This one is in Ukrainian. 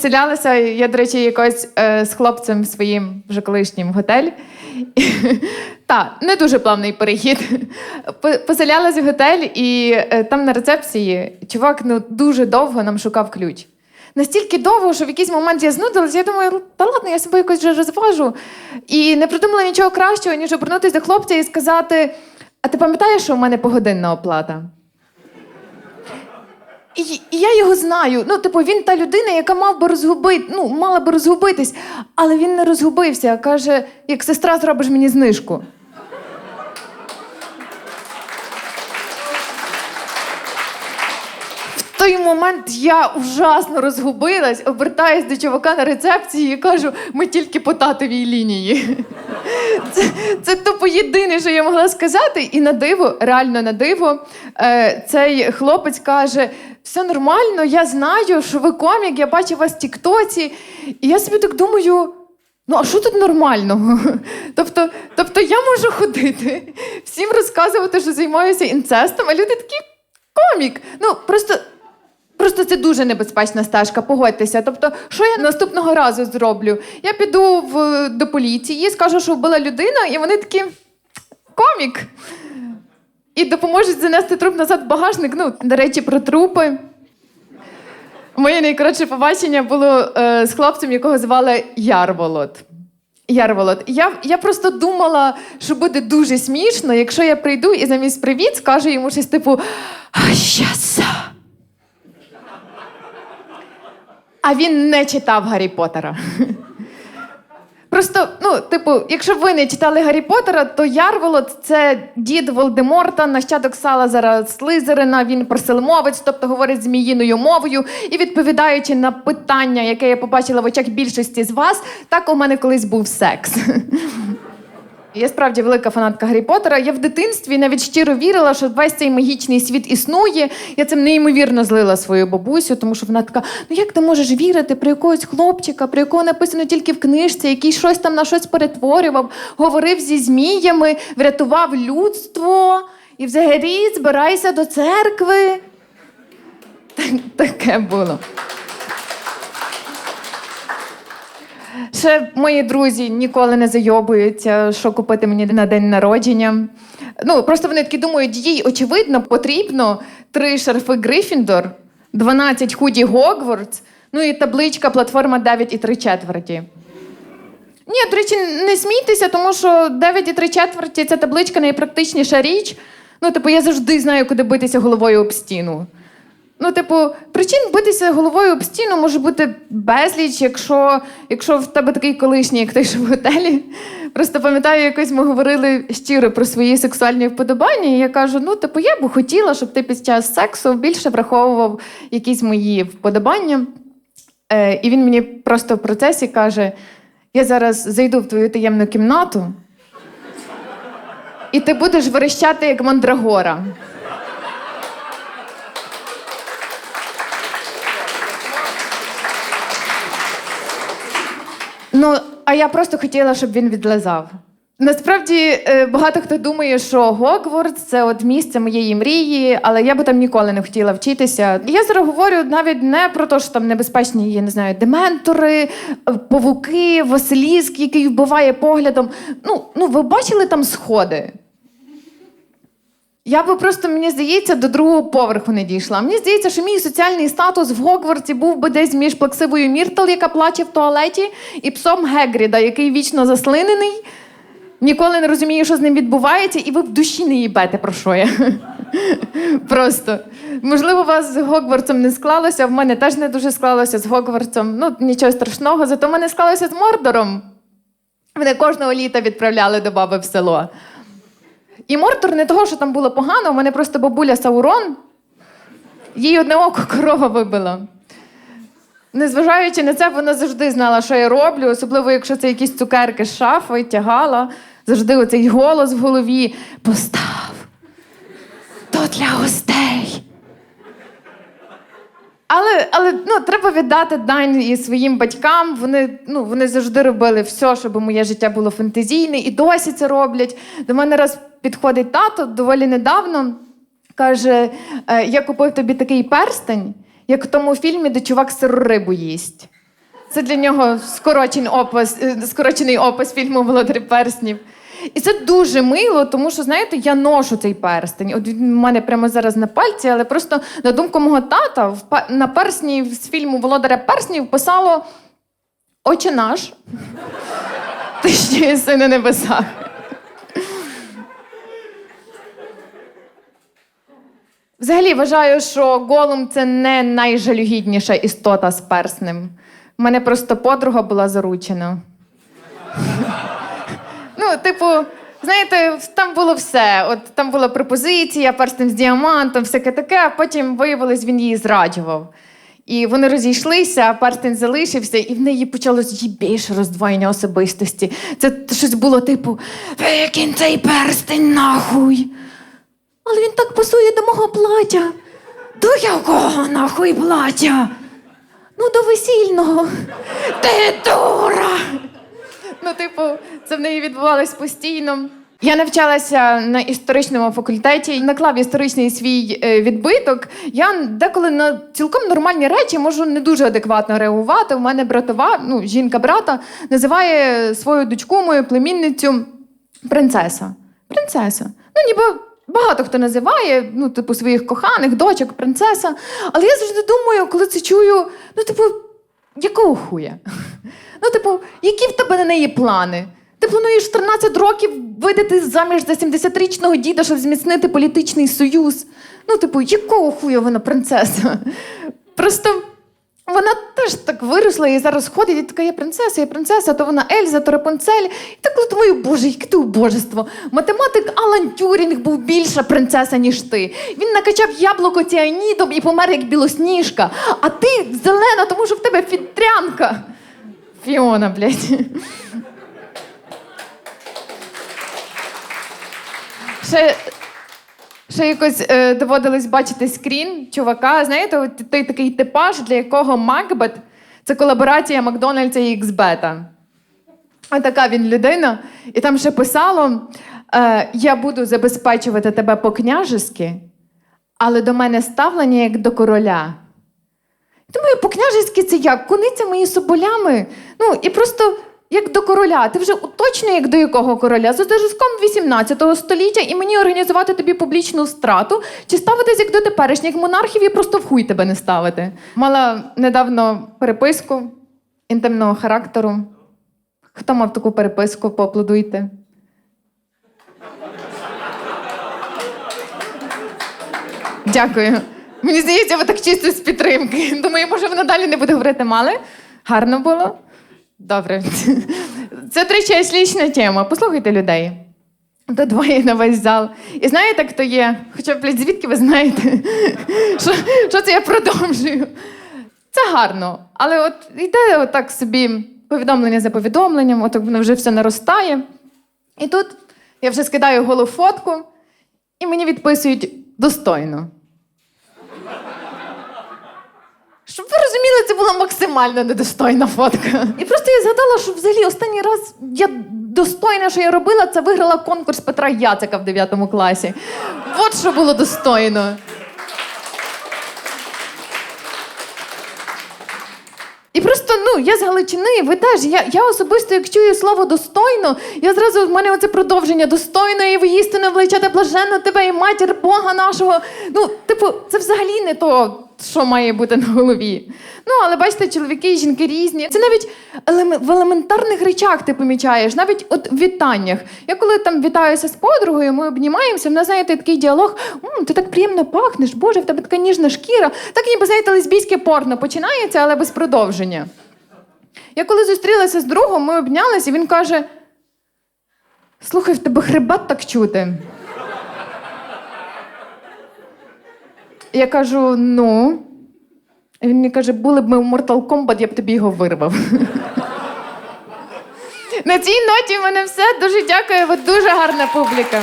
поселялася я, до речі, якось е, з хлопцем своїм вже колишнім в готель. Так, не дуже плавний перехід. По- Поселялась в готель, і е, там на рецепції чувак ну, дуже довго нам шукав ключ. Настільки довго, що в якийсь момент я знудилась, я думаю, та ладно, я себе якось вже розважу. І не придумала нічого кращого, ніж обернутися до хлопця і сказати: а ти пам'ятаєш, що в мене погодинна оплата? І, і я його знаю. Ну, типу, він та людина, яка мав би розгубити, ну, мала би розгубитись, але він не розгубився. Каже, як сестра, зробиш мені знижку. В той момент я ужасно розгубилась, обертаюсь до чувака на рецепції і кажу: ми тільки по татовій лінії. Це, це тупо єдине, що я могла сказати. І на диво, реально на диво, е, цей хлопець каже: все нормально, я знаю, що ви комік, я бачив вас в Тіктоці. І я собі так думаю. Ну, а що тут нормального? Тобто, тобто я можу ходити, всім розказувати, що займаюся інцестом, а люди такі комік. Ну, просто, просто це дуже небезпечна стежка, погодьтеся. Тобто, що я наступного разу зроблю? Я піду в, до поліції, скажу, що вбила людина, і вони такі комік. І допоможуть занести труп назад в багажник. Ну, до речі, про трупи. Моє найкоротше побачення було е, з хлопцем, якого звали Ярволод. Ярволод. Я, я просто думала, що буде дуже смішно, якщо я прийду і замість привіт скажу йому щось типу «А, щас. А він не читав Гаррі Поттера. Просто, ну, типу, якщо ви не читали Гаррі Поттера, то Ярволод це дід Волдеморта, нащадок Салазара Слизерина, він парселмовець, тобто говорить зміїною мовою. І відповідаючи на питання, яке я побачила в очах більшості з вас, так у мене колись був секс. Я справді велика фанатка Гаррі Поттера. Я в дитинстві навіть щиро вірила, що весь цей магічний світ існує. Я цим неймовірно злила свою бабусю, тому що вона така: ну як ти можеш вірити про якогось хлопчика, про якого написано тільки в книжці, який щось там на щось перетворював, говорив зі зміями, врятував людство і взагалі збирайся до церкви. Так- Таке було. Ще мої друзі ніколи не зайобуються, що купити мені на день народження. Ну, просто вони такі думають, їй, очевидно, потрібно три шарфи Грифіндор, 12 худі Гогвардс, ну і табличка платформа 9 і 3 четверті. Ні, до речі, не смійтеся, тому що 9 і 3 четверті це табличка найпрактичніша річ. Ну, типу, я завжди знаю, куди битися головою об стіну. Ну, типу, причин битися головою об стіну може бути безліч, якщо, якщо в тебе такий колишній, як той, що в готелі. Просто пам'ятаю, якось ми говорили щиро про свої сексуальні вподобання, і я кажу: ну, типу, я б хотіла, щоб ти під час сексу більше враховував якісь мої вподобання. Е, і він мені просто в процесі каже: я зараз зайду в твою таємну кімнату, і ти будеш верещати як мандрагора. Ну, а я просто хотіла, щоб він відлизав. Насправді е, багато хто думає, що Гогвардс це от місце моєї мрії, але я би там ніколи не хотіла вчитися. Я зараз говорю навіть не про те, що там небезпечні, я не знаю, дементори, е, павуки, Василіск, який вбиває поглядом. Ну, ну ви бачили там сходи? Я би просто, мені здається, до другого поверху не дійшла. Мені здається, що мій соціальний статус в Гогвартсі був би десь між плаксивою Міртл, яка плаче в туалеті, і псом Гегріда, який вічно заслинений, ніколи не розуміє, що з ним відбувається, і ви в душі не їбете, про що я. Просто. Можливо, у вас з Гогвартсом не склалося, в мене теж не дуже склалося з Гогвартсом. Ну, нічого страшного, зато в мене склалося з Мордором. Мене кожного літа відправляли до баби в село. І Мортор не того, що там було погано, у мене просто бабуля Саурон, їй одне око корова вибила. Незважаючи на це, вона завжди знала, що я роблю, особливо якщо це якісь цукерки з шафи, тягала. Завжди оцей голос в голові постав. То для гостей. Але, але ну, треба віддати дань і своїм батькам. Вони, ну, вони завжди робили все, щоб моє життя було фантазійне, і досі це роблять. До мене раз підходить тато доволі недавно. Каже: «Е, я купив тобі такий перстень, як в тому фільмі, де чувак сиру рибу їсть. Це для нього скорочений опис, е, скорочений опис фільму Володарі перснів. І це дуже мило, тому що, знаєте, я ношу цей перстень. От він у мене прямо зараз на пальці, але просто на думку мого тата, на персні з фільму Володаря перснів писало Отче наш. Що єси на. Взагалі вважаю, що голум це не найжалюгідніша істота з перснем. У мене просто подруга була заручена. Типу, знаєте, там було все. От там була пропозиція, перстень з діамантом, всяке таке, а потім виявилось, він її зраджував. І вони розійшлися, а перстень залишився, і в неї почалось більше роздвоєння особистості. Це щось було типу: Викинь цей перстень нахуй. Але він так пасує до мого плаття. До якого нахуй плаття? Ну, до весільного. Ти дура! Ну, типу, це в неї відбувалось постійно. Я навчалася на історичному факультеті, наклав історичний свій е, відбиток. Я деколи на цілком нормальні речі можу не дуже адекватно реагувати. У мене братова, ну, жінка брата, називає свою дочку, мою племінницю принцеса. Принцеса. Ну, ніби багато хто називає, ну, типу, своїх коханих, дочок, принцеса. Але я завжди думаю, коли це чую, ну, типу, якого хуя? Ну, типу, які в тебе на неї плани? Ти плануєш 13 років видати заміж за 70-річного діда, щоб зміцнити політичний союз. Ну, типу, якого хуя вона принцеса? Просто вона теж так виросла і зараз ходить, і така, я принцеса, я принцеса, то вона Ельза, то Рапунцель. І так думаю, боже, яке ти убожество. Математик Алан Тюрінг був більша принцеса, ніж ти. Він накачав яблуко ціанідом і помер як білосніжка. А ти зелена, тому що в тебе фітрянка. Фіона, блядь. Ще, ще якось е, доводилось бачити скрін чувака. Знаєте, той такий типаж, для якого Макбет це колаборація Макдональдса і Xbeta. Ось така він людина. І там ще писало: е, я буду забезпечувати тебе по-княжески, але до мене ставлення як до короля. Думаю, по-княжески це як? Куницями і соболями. Ну, і просто як до короля. Ти вже уточнює, як до якого короля? За зразком 18 століття і мені організувати тобі публічну страту, чи ставитись як до теперішніх монархів і просто в хуй тебе не ставити. Мала недавно переписку інтимного характеру. Хто мав таку переписку, поаплодуйте. Дякую. Мені здається, ви так чисто з підтримки. Думаю, може, вона далі не буде говорити мали? Гарно було? Добре. Це тричаслічна тема. Послухайте людей. До двоє на весь зал. І знаєте, хто є? Хоча, блядь, звідки ви знаєте? Що, що це я продовжую? Це гарно. Але от йде отак собі повідомлення за повідомленням, от воно вже все наростає. І тут я вже скидаю голу фотку, і мені відписують достойно. Щоб ви розуміли, це була максимально недостойна фотка. І просто я згадала, що взагалі останній раз я достойна, що я робила, це виграла конкурс Петра Яцика в 9 класі. От що було достойно. І просто ну я з Галичини, ви теж. Я, я особисто, як чую слово достойно, я зразу в мене оце продовження достойно і воїстину влечете блаженно тебе і матір Бога нашого. Ну, типу, це взагалі не то, що має бути на голові. Ну, але бачите, чоловіки і жінки різні. Це навіть в елементарних речах ти помічаєш, навіть от в вітаннях. Я коли там вітаюся з подругою, ми обнімаємося, вона знаєте, такий діалог: «М, ти так приємно пахнеш, Боже, в тебе така ніжна шкіра. Так ніби знаєте, лесбійське порно починається, але без продовження. Я коли зустрілася з другом, ми обнялися, і він каже: Слухай, в тебе хребет так чути. Я кажу: ну. Він мені каже, були б ми в Mortal Kombat, я б тобі його вирвав. На цій ноті в мене все. Дуже дякую, ви дуже гарна публіка.